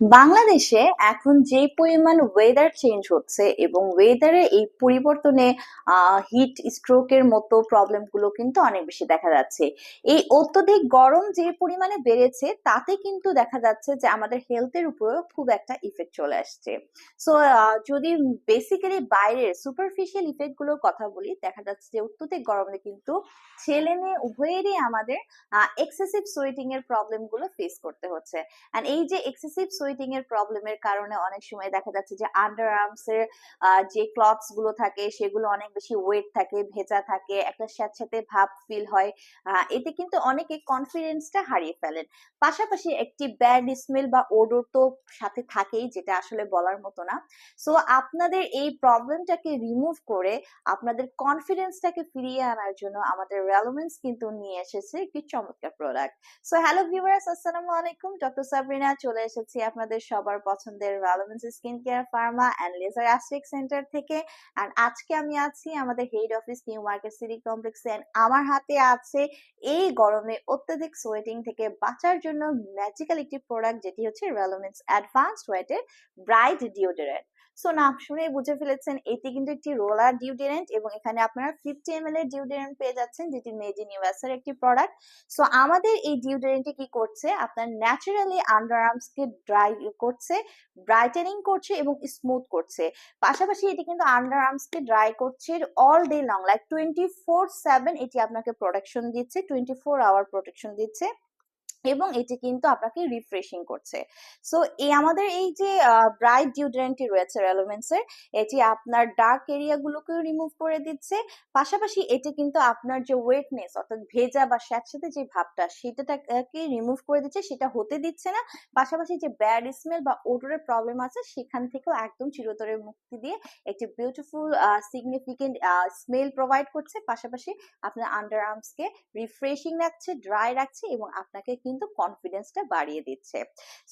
বাংলাদেশে এখন যে পরিমাণ ওয়েদার চেঞ্জ হচ্ছে এবং ওয়েদারের এই পরিবর্তনে হিট স্ট্রোকের মতো প্রবলেমগুলো কিন্তু অনেক বেশি দেখা যাচ্ছে। এই অত্যধিক গরম যে পরিমাণে বেড়েছে, তাতে কিন্তু দেখা যাচ্ছে যে আমাদের হেলথের উপরেও খুব একটা ইফেক্ট চলে আসছে। সো যদি বেসিক্যালি বাইরের সুপারফিশিয়াল ইফেক্টগুলোর কথা বলি, দেখা যাচ্ছে যে অত্যধিক গরমে কিন্তু ছেলে মেয়ে উভয়েরই আমাদের এক্সেসিভ সোয়েটিং এর প্রবলেমগুলো ফেস করতে হচ্ছে। অ্যান্ড এই যে এক্সেসিভ সোয়েটিং এর প্রবলেমের কারণে অনেক সময় দেখা যাচ্ছে যে আন্ডার আর্মস এর যে ক্লথসগুলো থাকে, সেগুলো অনেক বেশি ওয়েট থাকে, ভেজা থাকে, একটা স্যাঁতস্যাঁতে ভাব ফিল হয় এতে কিন্তু অনেকে কনফিডেন্সটা হারিয়ে ফেলেন। পাশাপাশি একটি ব্যাড স্মেল বা ওডোর তো সাথে থাকেই, যেটা আসলে বলার মতো না। সো আপনাদের এই প্রবলেমটাকে রিমুভ করে আপনাদের কনফিডেন্সটাকে ফিরিয়ে আনার জন্য আমাদের রেলোমেন্স কিন্তু নিয়ে এসেছে একটি চমৎকার প্রোডাক্ট সো হ্যালো ভিউয়ার্স আসসালামু আলাইকুম। ডক্টর সাবরিনা চলে এসেছি আপনাদের সবার পছন্দের রেলোমেন্স skin care pharma and laser aesthetic centre থেকে। অ্যান্ড আজকে আমি আছি আমাদের head office new market city complex কমপ্লেক্সে আমার হাতে আছে এই গরমে অত্যধিক সোয়েটিং থেকে বাঁচার জন্য ম্যাজিক্যাল একটি প্রোডাক্ট যেটি হচ্ছে রেলোমেন্স অ্যাডভান্সড ওয়েটের ব্রাইট ডিওডোরেন্ট সো নাম শুনে বুঝে ফেলেছেন, এটি কিন্তু একটি রোলার ডিউডেরেন্ট এবং এখানে আপনারা ফিফটি এম এল এর ডিউডেরেন্ট পেয়ে যাচ্ছেন, যেটি মেড ইন ইউএস এর একটি প্রোডাক্ট সো আমাদের এই ডিউডেরেন্টটি কি করছে? আপনার ন্যাচারালি আন্ডার আর্মস কে ড্রাই করছে ব্রাইটেনিং করছে এবং স্মুথ করছে। পাশাপাশি এটি কিন্তু আন্ডার আর্মস কে ড্রাই করছে all day long like twenty four seven এটি আপনাকে প্রোটেকশন দিচ্ছে টোয়েন্টি ফোর আওয়ার প্রোটেকশন দিচ্ছে। এবং এটি কিন্তু আপনাকে রিফ্রেশিং করছে। সো এই আমাদের এই যে ব্রাইট ডিউড্রেন্টটি রয়েছে রেলোভেন্সের এটি আপনার ডার্ক এরিয়াগুলোকে রিমুভ করে দিচ্ছে। পাশাপাশি এটি কিন্তু আপনার যে ওয়েটনেস অর্থাৎ ভেজা বা স্যাঁতস্যাঁতে যে ভাবটা সেটাকে রিমুভ করে দিচ্ছে, সেটা হতে দিচ্ছে না। পাশাপাশি যে ব্যাড স্মেল বা ওডোরের প্রবলেম আছে, সেখান থেকেও একদম চিরতরের মুক্তি দিয়ে একটি বিউটিফুল সিগনিফিকেন্ট স্মেল প্রোভাইড করছে। পাশাপাশি আপনার আন্ডার আর্মসকে রিফ্রেশিং রাখছে ড্রাই রাখছে এবং আপনাকে কিন্তু কনফিডেন্সটা বাড়িয়ে দিচ্ছে।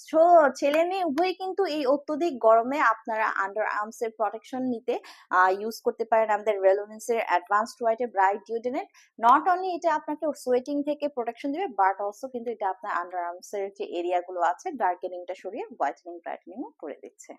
সো ছেলে মেয়ে উভয়ই কিন্তু এই অত্যধিক গরমে আপনারা আন্ডার আর্মস এর প্রোটেকশন নিতে ইউজ করতে পারেন আমাদের রেলোনেন্স এর অ্যাডভান্সড হোয়াইটের ব্রাইট ডিওডেন্ট নট অনলি এটা আপনাকে সোয়েটিং থেকে প্রোটেকশন দিবে বাট অলসো কিন্তু এটা আপনার আন্ডার আর্মস এর যে এরিয়াগুলো আছে ডার্কেনিংটা সরিয়ে হোয়াইটেনিং ব্রাইটেনিং করে দিচ্ছে।